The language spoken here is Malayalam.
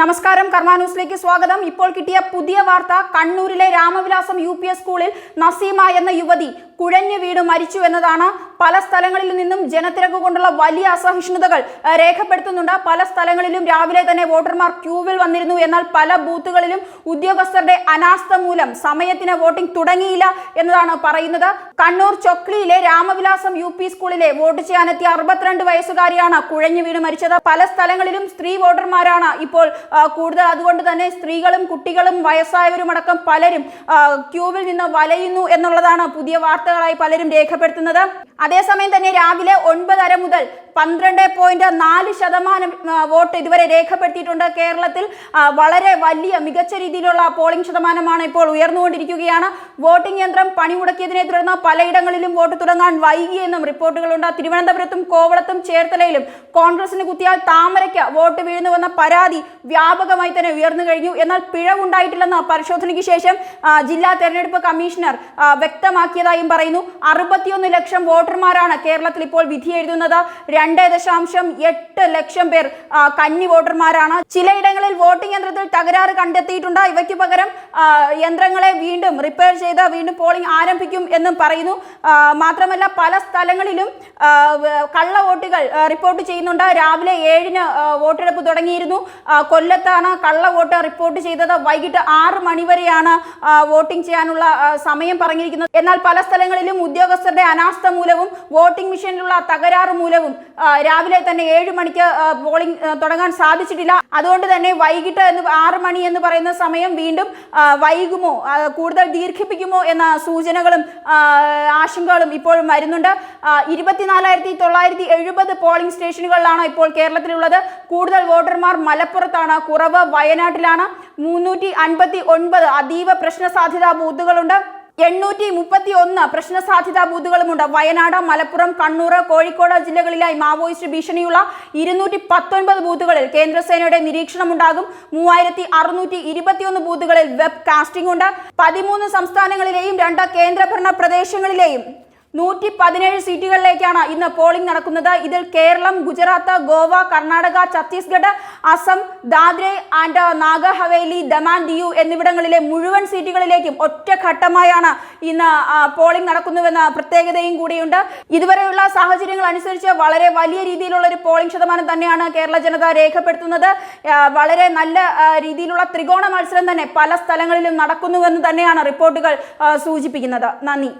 നമസ്കാരം. കർമ്മ ന്യൂസിലേക്ക് സ്വാഗതം. ഇപ്പോൾ കിട്ടിയ പുതിയ വാർത്ത കണ്ണൂരിലെ രാമവിലാസം യു സ്കൂളിൽ നസീമ എന്ന യുവതി കുഴഞ്ഞു വീട് മരിച്ചു എന്നതാണ് പല സ്ഥലങ്ങളിൽ നിന്നും ജനത്തിരക്ക് കൊണ്ടുള്ള വലിയ അസഹിഷ്ണുതകൾ രേഖപ്പെടുത്തുന്നുണ്ട്. പല സ്ഥലങ്ങളിലും രാവിലെ തന്നെ വോട്ടർമാർ ക്യൂവിൽ വന്നിരുന്നു. എന്നാൽ പല ബൂത്തുകളിലും ഉദ്യോഗസ്ഥരുടെ അനാസ്ഥ മൂലം സമയത്തിന് വോട്ടിംഗ് തുടങ്ങിയില്ല എന്നതാണ് പറയുന്നത്. കണ്ണൂർ ചൊക്ലിയിലെ രാമവിലാസം യു പി സ്കൂളിലെ വോട്ട് ചെയ്യാനെത്തിയ അറുപത്തിരണ്ട് വയസ്സുകാരിയാണ് കുഴഞ്ഞു വീണ് മരിച്ചത്. പല സ്ഥലങ്ങളിലും സ്ത്രീ വോട്ടർമാരാണ് ഇപ്പോൾ കൂടുതൽ. അതുകൊണ്ട് തന്നെ സ്ത്രീകളും കുട്ടികളും വയസ്സായവരുമടക്കം പലരും ക്യൂവിൽ നിന്ന് വലയുന്നു എന്നുള്ളതാണ് പുതിയ വാർത്തകളായി പലരും രേഖപ്പെടുത്തുന്നത്. അതേസമയം തന്നെ രാവിലെ ഒൻപതര മുതൽ പന്ത്രണ്ട് പോയിന്റ് നാല് ശതമാനം വോട്ട് ഇതുവരെ രേഖപ്പെടുത്തിയിട്ടുണ്ട്. കേരളത്തിൽ വളരെ വലിയ മികച്ച രീതിയിലുള്ള പോളിംഗ് ശതമാനമാണ് ഇപ്പോൾ ഉയർന്നുകൊണ്ടിരിക്കുകയാണ്. വോട്ടിംഗ് യന്ത്രം പണിമുടക്കിയതിനെ തുടർന്ന് പലയിടങ്ങളിലും വോട്ട് തുടങ്ങാൻ വൈകിയെന്നും റിപ്പോർട്ടുകളുണ്ട്. തിരുവനന്തപുരത്തും കോവളത്തും ചേർത്തലയിലും കോൺഗ്രസിന് കുത്തിയാൽ താമരയ്ക്ക് വോട്ട് വീഴുന്നുവെന്ന പരാതി വ്യാപകമായി തന്നെ ഉയർന്നു കഴിഞ്ഞു. എന്നാൽ പിഴവുണ്ടായിട്ടില്ലെന്ന് പരിശോധനയ്ക്ക് ശേഷം ജില്ലാ തെരഞ്ഞെടുപ്പ് കമ്മീഷണർ വ്യക്തമാക്കിയതായും പറയുന്നു. അറുപത്തിയൊന്ന് ലക്ഷം വോട്ടർമാരാണ് കേരളത്തിൽ ഇപ്പോൾ വിധി എഴുതുന്നത്. രണ്ട് ദശാംശം എട്ട് ലക്ഷം പേർ കന്നി വോട്ടർമാരാണ്. ചിലയിടങ്ങളിൽ വോട്ടിംഗ് യന്ത്രത്തിൽ തകരാറ് കണ്ടെത്തിയിട്ടുണ്ട്. ഇവയ്ക്ക് പകരം യന്ത്രങ്ങളെ വീണ്ടും റിപ്പയർ ചെയ്ത് വീണ്ടും പോളിംഗ് ആരംഭിക്കും എന്നും പറയുന്നു. മാത്രമല്ല പല സ്ഥലങ്ങളിലും കള്ള വോട്ടുകൾ റിപ്പോർട്ട് ചെയ്യുന്നുണ്ട്. രാവിലെ ഏഴിന് വോട്ടെടുപ്പ് തുടങ്ങിയിരുന്നു. കൊല്ലത്താണ് കള്ള വോട്ട് റിപ്പോർട്ട് ചെയ്തത്. വൈകിട്ട് ആറ് മണിവരെയാണ് വരെയാണ് വോട്ടിംഗ് ചെയ്യാനുള്ള സമയം പറഞ്ഞിരിക്കുന്നത്. എന്നാൽ പല സ്ഥലങ്ങളിലും ഉദ്യോഗസ്ഥരുടെ അനാസ്ഥ മൂലവും വോട്ടിംഗ് മെഷീനിലുള്ള തകരാറ് മൂലവും രാവിലെ തന്നെ ഏഴ് മണിക്ക് പോളിംഗ് തുടങ്ങാൻ സാധിച്ചിട്ടില്ല. അതുകൊണ്ട് തന്നെ വൈകിട്ട് എന്ന് ആറ് മണി എന്ന് പറയുന്ന സമയം വീണ്ടും വൈകുമോ കൂടുതൽ ദീർഘിപ്പിക്കുമോ എന്ന സൂചനകളും ആശങ്കകളും ഇപ്പോഴും വരുന്നുണ്ട്. ഇരുപത്തിനാലായിരത്തി തൊള്ളായിരത്തി എഴുപത് പോളിംഗ് സ്റ്റേഷനുകളിലാണ് ഇപ്പോൾ കേരളത്തിലുള്ളത്. കൂടുതൽ വോട്ടർമാർ മലപ്പുറത്താണ് കുറവ് വയനാട്ടിലാണ്. മുന്നൂറ്റി അൻപത്തി ഒൻപത് അതീവ പ്രശ്ന സാധ്യതാ ബൂത്തുകളുണ്ട്. എണ്ണൂറ്റി മുപ്പത്തി ഒന്ന് പ്രശ്ന സാധ്യതാ ബൂത്തുകളുമുണ്ട്. വയനാട് മലപ്പുറം കണ്ണൂർ കോഴിക്കോട് ജില്ലകളിലായി മാവോയിസ്റ്റ് ഭീഷണിയുള്ള ഇരുന്നൂറ്റി പത്തൊൻപത് ബൂത്തുകളിൽ കേന്ദ്രസേനയുടെ നിരീക്ഷണമുണ്ടാകും. മൂവായിരത്തി അറുന്നൂറ്റി ഇരുപത്തിയൊന്ന് ബൂത്തുകളിൽ വെബ് കാസ്റ്റിംഗ് ഉണ്ട് പതിമൂന്ന് സംസ്ഥാനങ്ങളിലെയും രണ്ട് കേന്ദ്രഭരണ പ്രദേശങ്ങളിലെയും നൂറ്റി പതിനേഴ് സീറ്റുകളിലേക്കാണ് ഇന്ന് പോളിംഗ് നടക്കുന്നത്. ഇതിൽ കേരളം ഗുജറാത്ത് ഗോവ കർണാടക ഛത്തീസ്ഗഡ് അസം ദാദ്രെ ആൻഡ് നാഗ ഹവേലി ദമാൻ ദിയു എന്നിവിടങ്ങളിലെ മുഴുവൻ സീറ്റുകളിലേക്കും ഒറ്റഘട്ടമായാണ് ഇന്ന് പോളിംഗ് നടക്കുന്നുവെന്ന പ്രത്യേകതയും കൂടിയുണ്ട്. ഇതുവരെയുള്ള സാഹചര്യങ്ങൾ അനുസരിച്ച് വളരെ വലിയ രീതിയിലുള്ള ഒരു പോളിംഗ് ശതമാനം തന്നെയാണ് കേരള ജനത രേഖപ്പെടുത്തുന്നത്. വളരെ നല്ല രീതിയിലുള്ള ത്രികോണ മത്സരം തന്നെ പല സ്ഥലങ്ങളിലും നടക്കുന്നുവെന്ന് തന്നെയാണ് റിപ്പോർട്ടുകൾ സൂചിപ്പിക്കുന്നത്. നന്ദി.